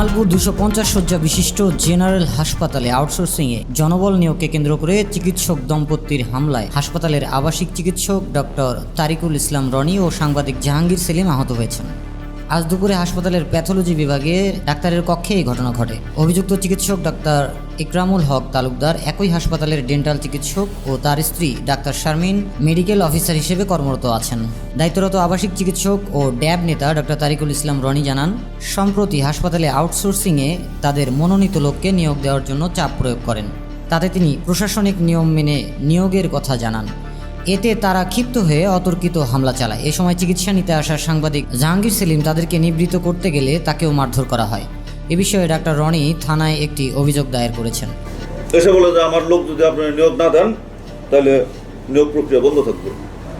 জামালপুর দুশো পঞ্চাশ শয্যা বিশিষ্ট জেনারেল হাসপাতালে আউটসোর্সিংয়ে জনবল নিয়োগকে কেন্দ্র করে চিকিৎসক দম্পতির হামলায় হাসপাতালের আবাসিক চিকিৎসক ডক্টর তারিকুল ইসলাম রনি ও সাংবাদিক জাহাঙ্গীর সেলিম আহত হয়েছেন। আজ দুপুরে হাসপাতালের প্যাথোলজি বিভাগে ডাক্তারের কক্ষে এই ঘটনা ঘটে। অভিযুক্ত চিকিৎসক ডাক্তার ইকরামুল হক তালুকদার একই হাসপাতালের ডেন্টাল চিকিৎসক ও তার স্ত্রী ডাক্তার শারমিন মেডিকেল অফিসার হিসেবে কর্মরত আছেন। দায়িত্বরত আবাসিক চিকিৎসক ও ড্যাব নেতা ডক্টর তারিকুল ইসলাম রনি জানান, সম্প্রতি হাসপাতালে আউটসোর্সিংয়ে তাদের মনোনীত লোককে নিয়োগ দেওয়ার জন্য চাপ প্রয়োগ করেন। তাতে তিনি প্রশাসনিক নিয়ম মেনে নিয়োগের কথা জানান। এতে তারা ক্ষিপ্ত হয়ে অতর্কিত হামলা চালায়। এ সময় চিকিৎসা নিতে আসা সাংবাদিক জাহাঙ্গীর সেলিম তাদেরকে নিবৃত করতে গেলে তাকেও মারধর করা হয়। এ বিষয়ে ডাক্তার রনি থানায় একটি অভিযোগ দায়ের করেছেন। এসে বলে যে আমার লোক যদি আপনারা নিয়োগ না দেন তাহলে নিয়োগ প্রক্রিয়া বন্ধ থাকবে।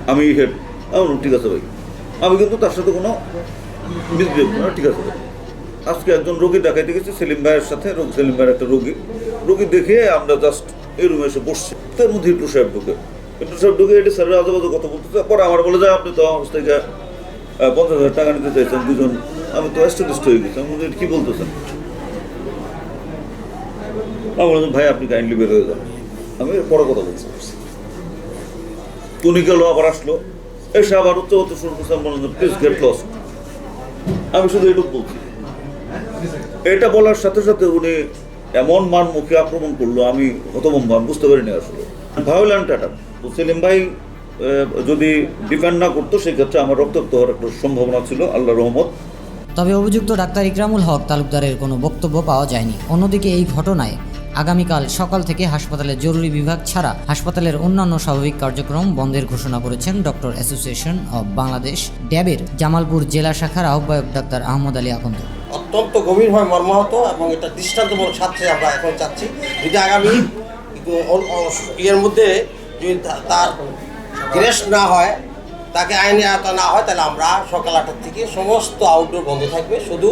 আমি হেড। আমি বললাম, ঠিক আছে ভাই। আমি কিন্তু তার সাথে কোনো মিসবিহেভ না। ঠিক আছে ভাই। আজকে একজন রোগী দেখাইতে গেছি সেলিম ভাইয়ের সাথে। সেলিম ভাইয়ের একটা রোগী। রোগী দেখে আমরা জাস্ট এই রুমে এসে বসছি। তার মধ্যে একটু সাহেব ঢুকে। একটু সাহেব ঢুকে এটি স্যারের আজেবাজে কথা বলতেছে, পরে আমার বলে যায় আপনি তো আমার থেকে পঞ্চাশ হাজার টাকা নিতে চাইছেন, দুজন, আমি তো অ্যাস্টাবলিশড হয়ে গেছি। আমি "এটা কি বলতেছেন? আমি বললাম ভাই, আপনি কাইন্ডলি বের হয়ে যান। আমি পরে কথা বলছি। উনি গেল, আবার আসলো। এসে আবার উচ্চ হতে শুরু করছে আমি বললাম প্লিজ গেট লস্ট আমি শুধু এটুকু বলছি। এটা বলার সাথে সাথে উনি এমন মান মুখে আক্রমণ করল, আমি হতভম্ব বুঝতে পারিনি আসলে। ভায়োলেন্ট অ্যাটাক তো সেলিম ভাই যদি ডিফেন্ড না করতো সেক্ষেত্রে আমার রক্তাক্ত হওয়ার একটা সম্ভাবনা ছিল আল্লাহ রহমত। তবে অভিযুক্ত ডাক্তার ইকরামুল হক তালুকদারের কোনো বক্তব্য পাওয়া যায়নি। অন্যদিকে এই ঘটনায় আগামীকাল সকাল থেকে হাসপাতালের জরুরি বিভাগ ছাড়া হাসপাতালের অন্যান্য স্বাভাবিক কার্যক্রম বন্ধের ঘোষণা করেছেন ডক্টর অ্যাসোসিয়েশন অব বাংলাদেশ ড্যাবের জামালপুর জেলা শাখার আহ্বায়ক ডাক্তার আহমদ আলী আকন্দ। অত্যন্ত গভীরভাবে মর্মাহত এবং এটা দৃষ্টান্তমূলক সাথে আমরা এখন চাচ্ছি। যদি আগামী ইয়ের মধ্যে যদি তার গ্রেস্ট না হয়, তাকে আইনে আওতা না হয়, তাহলে আমরা সকাল আটটার থেকে সমস্ত আউটডোর বন্ধ থাকবে, শুধু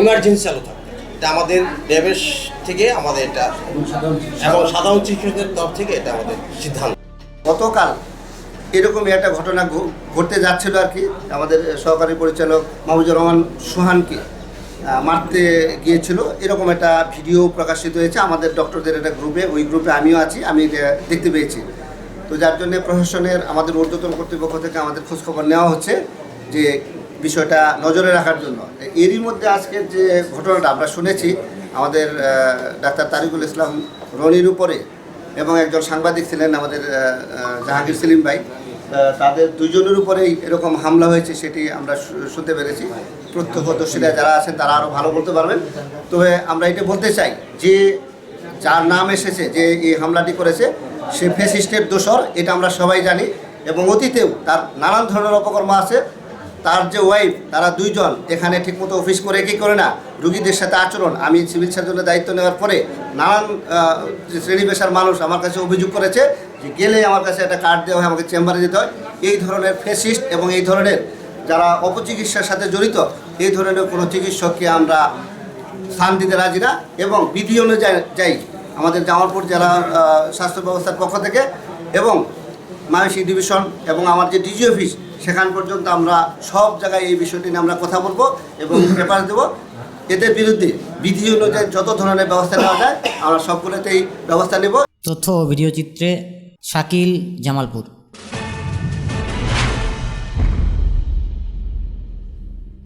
ইমার্জেন্সি চালু থাকবে। এটা আমাদের ডেবেশ থেকে আমাদের এটা এবং সাধারণ চিকিৎসকদের তরফ থেকে এটা আমাদের সিদ্ধান্ত। গতকাল এরকমই একটা ঘটনা ঘটতে যাচ্ছিল আর কি, আমাদের সহকারী পরিচালক মাহবুজুর রহমান সোহানকে। মারতে গিয়েছিল। এরকম একটা ভিডিও প্রকাশিত হয়েছে। আমাদের ডক্টরদের একটা গ্রুপে ওই গ্রুপে আমিও আছি, আমি দেখতে পেয়েছি। তো যার জন্য প্রশাসনের, আমাদের ঊর্ধ্বতন কর্তৃপক্ষ থেকে আমাদের খোঁজখবর নেওয়া হচ্ছে যে বিষয়টা নজরে রাখার জন্য। এরই মধ্যে আজকের যে ঘটনাটা আমরা শুনেছি, আমাদের ডাক্তার তারিকুল ইসলাম রনির উপরে এবং একজন সাংবাদিক ছিলেন আমাদের জাহাঙ্গীর সেলিম ভাই। তাদের দুজনের উপরেই এরকম হামলা হয়েছে সেটি আমরা শুনতে পেরেছি। প্রত্যক্ষদর্শীরা যারা আছেন তারা আরও ভালো বলতে পারবেন। তবে আমরা এটা বলতে চাই যে যার নাম এসেছে, যে এই হামলাটি করেছে, সে ফেসিস্টের দোষর, এটা আমরা সবাই জানি। এবং অতীতেও তার নানান ধরনের অপকর্ম আছে। তার যে ওয়াইফ তারা দুইজন এখানে ঠিকমতো অফিস করে কি করে না? রুগীদের সাথে আচরণ। আমি সিভিল সার্জনের দায়িত্ব নেওয়ার পরে নানান শ্রেণি পেশার মানুষ আমার কাছে অভিযোগ করেছে যে গেলে আমার কাছে একটা কার্ড দেওয়া হয়, আমাকে চেম্বারে যেতে হয়। এই ধরনের ফেসিস্ট এবং এই ধরনের যারা অপচিকিৎসার সাথে জড়িত, এই ধরনের কোনো চিকিৎসককে আমরা স্থান দিতে রাজি না এবং বিধি অনুযায়ী যাই আমাদের জামালপুর জেলা স্বাস্থ্য ব্যবস্থার পক্ষ থেকে এবং মানসিক ডিভিশন এবং আমার যে ডিজি অফিস সেখান পর্যন্ত আমরা সব জায়গায় এই বিষয়টি নিয়ে আমরা কথা বলব এবং পেপার দেবো। এদের বিরুদ্ধে বিধি অনুযায়ী যত ধরনের ব্যবস্থা নেওয়া যায়, আমরা সবগুলোতেই ব্যবস্থা নেব। তথ্য ভিডিও চিত্রে শাকিল জামালপুর।